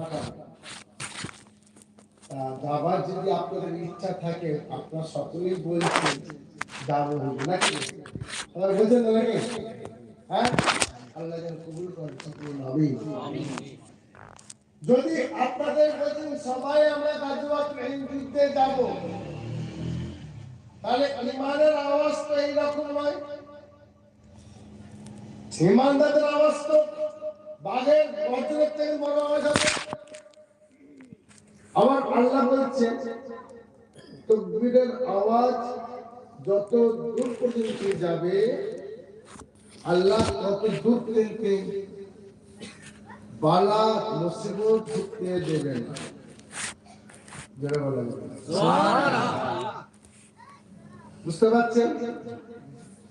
তা যদি আপনাদের ইচ্ছা থাকে, আপনারা সকলেই বলছেন যাব নাকি? সবাই নাকি? হ্যাঁ? আল্লাহ যেন কবুল করেন সকলে হবেই যদি আপনাদের বলছেন সবাই আমরা গাজুয়া যাব, তাহলে ইমানের আওয়াজ তো এইরকম নয় ইমানদারদের আওয়াজ তো বাঘের বজ্রের থেকে বড় হবে আবার আল্লাহ বলছেন তকবীরের আওয়াজ যত দূর পর্যন্ত যাবে আল্লাহ তত দূর পর্যন্ত বালা মুসিবত ঢুকতে দেবেন না। জোরে বলেন। বুঝতে পারছেন?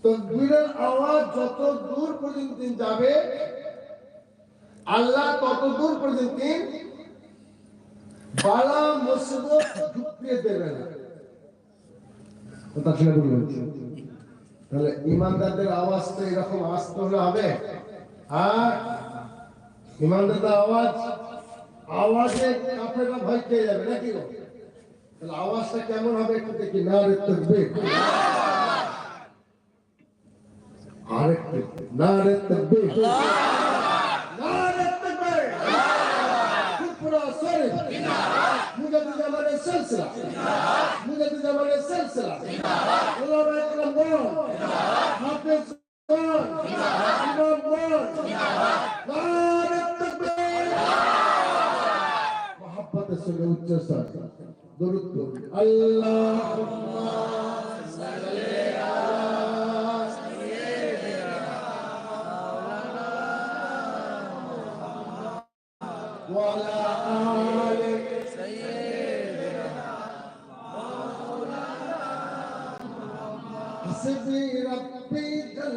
তকবীরের আওয়াজ যত দূর পর্যন্ত যাবে আল্লাহ তত দূর পর্যন্ত বালা মুসিবত তাহলে ইমানদারদের আওয়াজ তো এরকম আসতে হলে হবে? আর ইমানদারদের আওয়াজ, আওয়াজে কাফেররা ভয় পেয়ে যাবে, নাকি? তাহলে আওয়াজটা কেমন হবে একটু দেখি, না রে তকবীর? আরেকটু, না রে زمان السلسلة من زمان السلسلة الله بيت رمضان حافظ اللهم صل على سيدنا محمد وعلى آله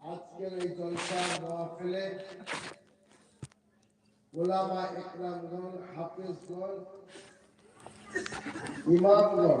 আজকের এই জলসার মাহফিলে ওলামা ইকরামগণ হাফিজগণ ইমামগণ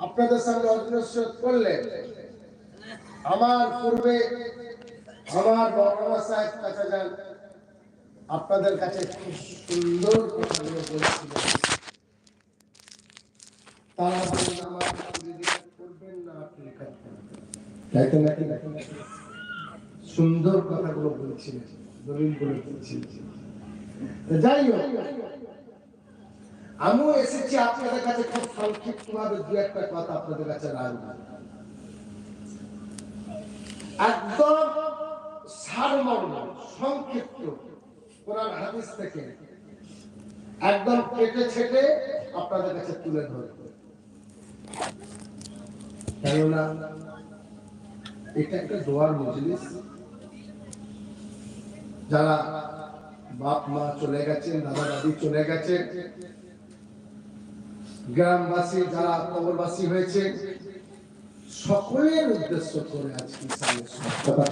আপনাদের সামনে অদৃশ্য করলেন আমার পূর্বে আমার বড়মা সাহেব কাছে যান। আপনাদের কাছে খুব সুন্দর কথাগুলো বলেছিলেন। তারা সুন্দর কথাগুলো বলছিলেন দলিল বলে বলছিলেন। যাই হোক আমিও এসেছি আপনাদের কাছে খুব সংক্ষিপ্ত ভাবে দু একটা কথা আপনাদের কাছে একদম সারমর্ম, সংক্ষিপ্ত কোরআন হাদিস থেকে একদম কেটে ছেটে আপনাদের কাছে তুলে ধরে কেননা এটা একটা দোয়ার মজলিস। যারা বাপ মা চলে গেছেন, দাদা দাদি চলে গেছেন গ্রামবাসী, যারা কবরবাসী হয়েছে, সকলের উদ্দেশ্য করে আজকে কথা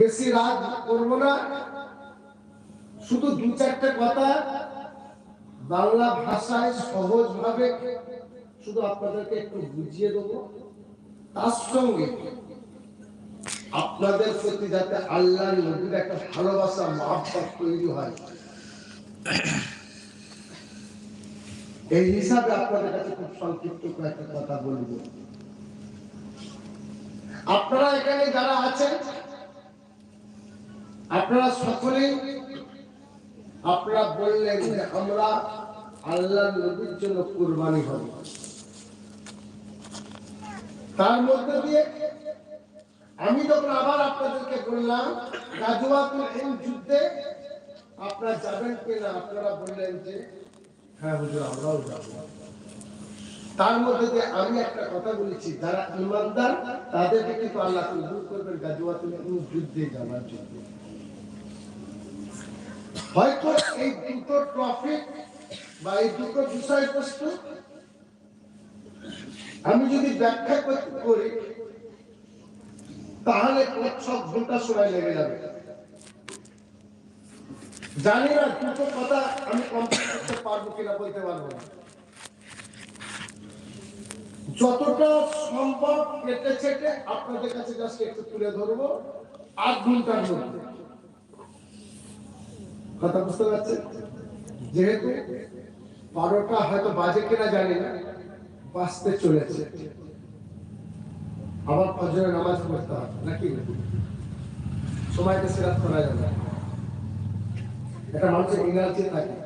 বেশি রাত করব না। শুধু দু চারটে কথা, বাংলা ভাষায় সহজ ভাবে শুধু আপনাদেরকে একটু বুঝিয়ে দেবো। তার সঙ্গে আপনাদের প্রতি যাতে আল্লাহ নবীর একটা ভালোবাসা, মহাব্বত তৈরি হয় এই হিসাবে আপনাদের কাছে খুব সংক্ষিপ্ত কয়েকটা কথা বলব। আপনারা এখানে যারা আছেন, আপনারা সকলেই আপনারা বললেন যে আমরা আল্লাহ নবীর জন্য কুরবানি হব। তার মধ্যে দিয়ে আমি যখন আবার আপনাদেরকে বললাম, গাজওয়াতুল হিন্দ যুদ্ধে আপনারা যাবেন কিনা আপনারা বললেন যে হ্যাঁ হুজুর, আমরাও যাব। তার মধ্যে দিয়ে আমি একটা কথা বলেছি, যারা ইমানদার, তাদেরকে কিন্তু আল্লাহ করবেন যুদ্ধে জন্য। হয়তো এই দুটো টপিক বা এই দুটো বিষয়বস্তু আমি যদি ব্যাখ্যা করি, তাহলে ছ ঘণ্টা সময় লেগে যাবে। জানি না, দুটো কথা আমি কমপ্লিট করতে পারব কিনা বলতে পারব না। যতটা সম্ভব কেটে ছেটে আপনাদের কাছে জাস্ট একটু তুলে ধরবো আধ ঘণ্টার মধ্যে। কথা বুঝতে পারছেন? যেহেতু বারোটা হয়তো বাজে কিনা জানি না, বাঁচতে চলেছে। আবার পাঁচজনের নামাজ পড়তে হবে, নাকি? সময়টা সেরাত করা যাবে। মানুষের এনার্জি থাকে।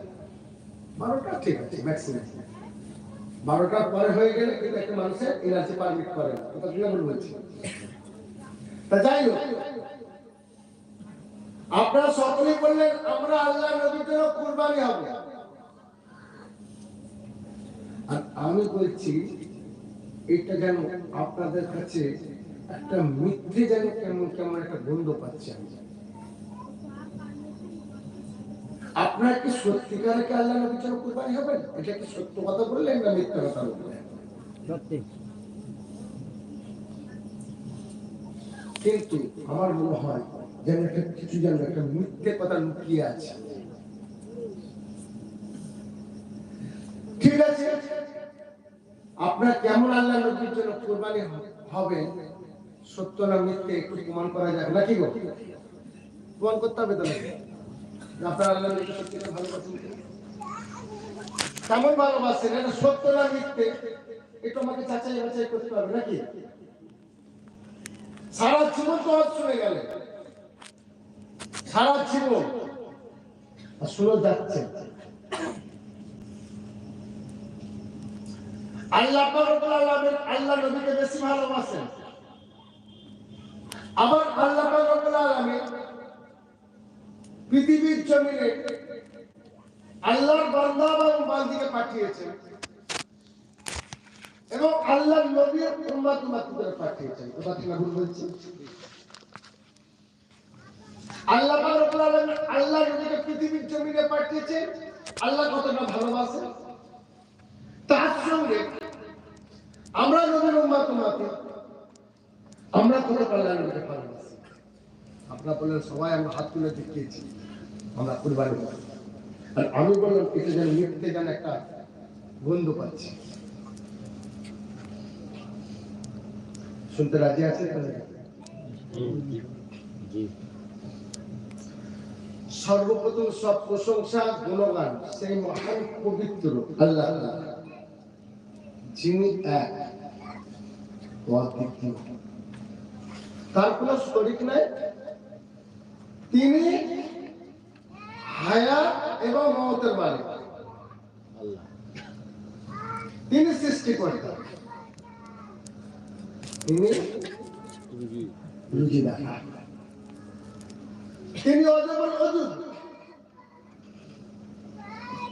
বারোটা ঠিক আছে ম্যাক্সিমাম পরে হয়ে গেলে কিন্তু একটা মানুষের পারমিট করে বলছি তা যাই হোক। আপনারা সকলেই বললেন, আমরা আল্লাহ নবীর জন্য কুরবানি হবে। আর আমি বলছি, এটা যেন আপনাদের কাছে একটা মিথ্যে যেন কেমন কেমন একটা গন্ধ পাচ্ছি আমি। আপনার কি সত্যিকারে কি আল্লাহ নবীর জন্য কুরবানি হবেন এটা কি সত্য কথা বললেন না মিথ্যা কথা বললেন? কিন্তু আমার মনে হয় যেন একটা কিছু যেন একটা মিথ্যে কথা লুকিয়ে আছে। ঠিক আছে? আপনার কেমন আল্লাহ নবীর জন্য কোরবানি হবে? সত্য না মিথ্যে একটু প্রমাণ করা যাবে নাকি গো? প্রমাণ করতে হবে তো নাকি? যে আল্লাহ কেমন এটা সত্য না মিথ্যে? একটু আমাকে যাচাই বাছাই করতে হবে নাকি? সারা জীবন শুনে গেলে। সারা জীবন। শুনে যাচ্ছে। আল্লাহ আল্লাহ নবীকে বেশি ভালোবাসেন। আবার আল্লাহ পৃথিবীর জমিনে আল্লাহর বান্দা বান্দিকে পাঠিয়েছেন এবং আল্লাহর নবীর উম্মত উম্মতদের পাঠিয়েছেন কথা ভুল বলছি? আল্লাহ রব্বুল আলামিন আল্লাহ নবীকে পৃথিবীর জমিনে পাঠিয়েছেন আল্লাহ কতটা ভালোবাসেন তার সঙ্গে আমরা নবীর উম্মত উম্মতি, আমরা কতটা আল্লাহ নবীকে ভালোবাসি আপনারা বললেন সবাই আমরা হাত তুলে দেখিয়েছি আমরা কুরবানি করি আর আমি বললাম এটা যেন মিথ্যে যেন একটা গন্ধ পাচ্ছি। শুনতে রাজি আছে সর্বপ্রথম সব প্রশংসা গুণগান সেই মহান পবিত্র আল্লাহ। যিনি এক তার কোন শরিক নাই তিনি হায়া এবং মমতের মালিক। তিনি সৃষ্টিকর্তা। তিনি রুজিদাতা তিনি অজবর অজুদ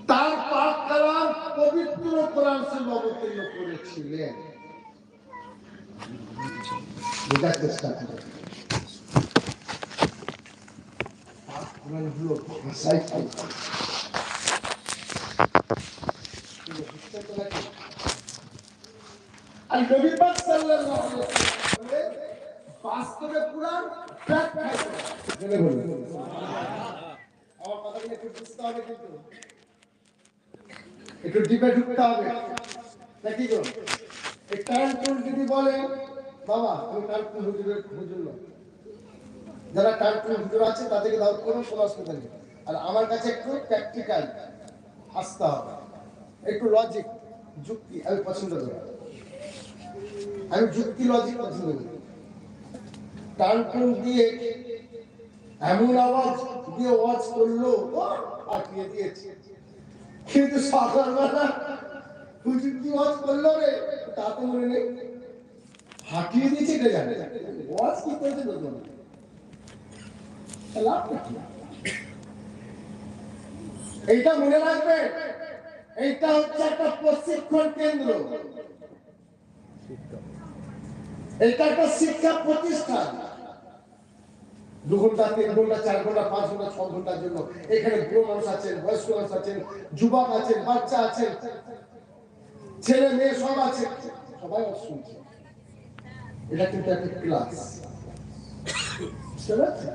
তার পাক কালাম পবিত্র কোরআন শরীফ অবতীর্ণ করেছিলেন। বোঝার চেষ্টা করুন হলো ভাষাই আল্লাহ। কিন্তু বুঝতে আর নবী পাক সাল্লাল্লাহু আলাইহি ওয়াসাল্লাম বাস্তবে কোরআন। জেনে বলুন। আমার কথাগুলো একটু বুঝতে হবে কিন্তু একটু ডিপে ঢুকতে হবে নাকি গো এই টানটুন যদি বলে বাবা টানটুন হুজুরের হুজুর নয় যারা টানটুন হুজুর আছে, তাদেরকে দাও, কোনো কোনো অসুবিধা আর আমার কাছে একটু প্র্যাকটিক্যাল আসতে হবে। একটু লজিক যুক্তি, আমি পছন্দ করি। আমি যুক্তি লজিক পছন্দ করি। টানটুন দিয়ে এমন আওয়াজ, দিয়ে ওয়াজ করল পাঠিয়ে দিয়েছে। কিন্তু সকালবেলা হুজুর কি ওয়াজ করল রে? তা তো মনে নেই। হাঁটিয়ে দিয়েছে এটা জানে? ওয়াজ কি করেছে বুঝলো না তা লাভটা কি? এইটা মনে রাখবেন এইটা হচ্ছে একটা প্রশিক্ষণ কেন্দ্র। এটা একটা শিক্ষা প্রতিষ্ঠান। দু ঘণ্টা, তিন ঘণ্টা, চার ঘণ্টা, পাঁচ ঘণ্টা, ছ ঘণ্টার জন্য। এখানে বুড়ো মানুষ আছেন, বয়স্ক মানুষ আছেন, যুবক আছেন, বাচ্চা আছেন, ছেলে মেয়ে সব আছে। সবাই শুনছে এটা কিন্তু একটা ক্লাস বুঝতে পারছেন?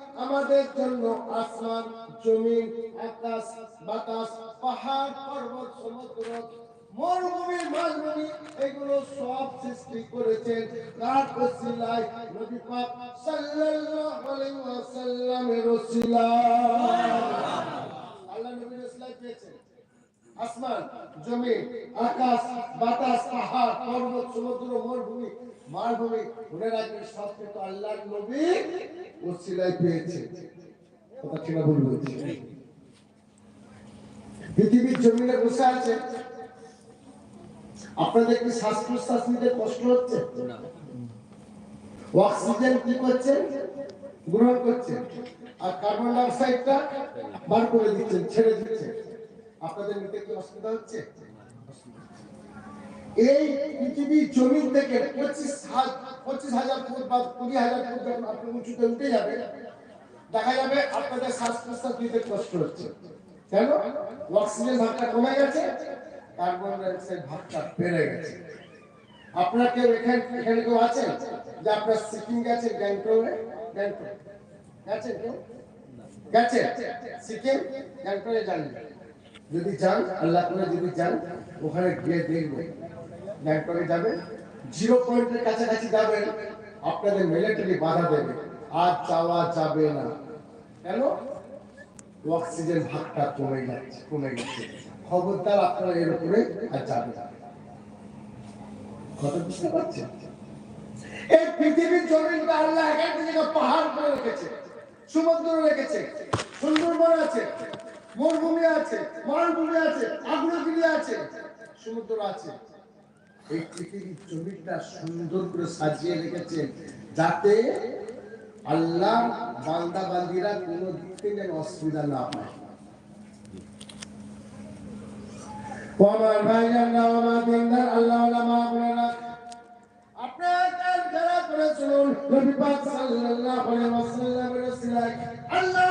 আমাদের জন্য আসমান জমিন আকাশ বাতাস পাহাড় পর্বত সমুদ্র মরুভূমি মালভূমি এগুলো সব সৃষ্টি করেছেন কার ওসিলায় নবী পাক সাল্লাল্লাহু আলাইহি ওয়াসাল্লামের ওসিলায় আল্লাহ নবীর ওসিলায় পেয়েছেন। আসমান, জমিন, আকাশ, বাতাস, পাহাড়, পর্বত, সমুদ্র, মরুভূমি, মালভূমি, মনে রাখবেন সব কিন্তু আল্লাহর নবী ওসিলায় পেয়েছে। কথা ঠিক ভুল বলছি পৃথিবীর জমিনে বসে আছে। আপনাদের কি শ্বাস প্রশ্বাস নিতে কষ্ট হচ্ছে? অক্সিজেন কি করছে? গ্রহণ করছে। আর কার্বন ডাই অক্সাইডটা বার করে দিচ্ছেন, ছেড়ে দিচ্ছেন। আপনাদের নিতে কি অসুবিধা হচ্ছে? এই পৃথিবীর জমিন থেকে পঁচিশ হাজার ফুট বা কুড়ি হাজার ফুট যখন আপনি উঁচুতে উঠে যাবে দেখা যাবে আপনাদের শ্বাস প্রশ্বাস নিতে কষ্ট হচ্ছে। কেন? অক্সিজেন ভাগটা কমে গেছে, কার্বন ডাই অক্সাইড ভাগটা বেড়ে গেছে। আপনার কেউ এখানে এখানে কেউ আছেন? যে আপনার সিকিম গেছেন গ্যাংটকে? গ্যাংটক। গেছেন কেউ? গেছেন? সিকিম? গ্যাংটকে যান যদি চান আল্লাহ করে যদি চান ওখানে গিয়ে দেখবেন গ্যাংটকে যাবেন জিরো পয়েন্টের কাছাকাছি যাবেন আপনাদের মিলিটারি বাধা দেবে। আর যাওয়া যাবে না। কেন? অক্সিজেন ভাগটা কমে যাচ্ছে, কমে গেছে। খবরদার আপনারা এর উপরে আর যাবে বুঝতে পারছেন? এই পৃথিবীর জমিনটা আল্লাহ পাহাড় করে রেখেছে, সমুদ্র রেখেছে, সুন্দরবন আছে। মরুভূমি আছে, মালভূমি আছে, আগ্রগিরি আছে, সমুদ্র আছে। এই পৃথিবীর জমিটা সুন্দর করে সাজিয়ে রেখেছেন যাতে আল্লাহ, বান্দা, বান্দিরা কোনো দিক থেকে অসুবিধা না পায় আল্লাহ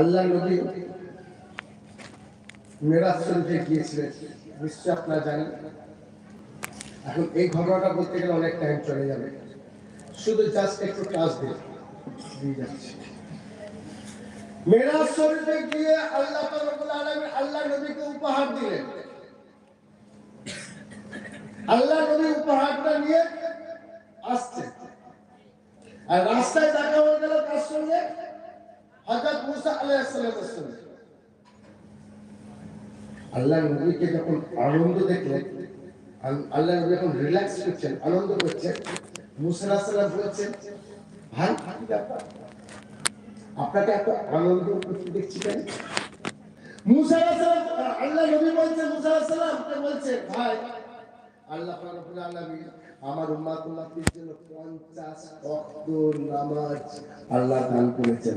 আল্লাহ নবী মেরাজ গিয়েছিলেন। নিশ্চয় আপনারা জানেন। এখন এই ঘটনাটা বলতে গেলে অনেক টাইম চলে যাবে। শুধু জাস্ট একটু ক্লাস দিয়ে দিয়ে যাচ্ছি। মেরাজ শরীফে গিয়ে আল্লাহ রব্বুল আলামিন আল্লাহ নবীকে উপহার দিলেন। আল্লাহ নবী উপহারটা নিয়ে আসছে। আর রাস্তায় দেখা হয়ে গেল কার সঙ্গে হযরত মুসা আলাইহিস সালামের সঙ্গে। আল্লাহ নবীকে যখন আনন্দ দেখলেন আল্লাহ নবী যখন রিল্যাক্স করছেন, আনন্দ করছেন ভাই, আপনাকে এত আনন্দ করতে দেখছি কেন? আল্লাহ ভাই, আল্লাহ আমার উম্মাত উম্মাতের জন্য 50 ওয়াক্ত নামাজ আল্লাহ দান করেছেন।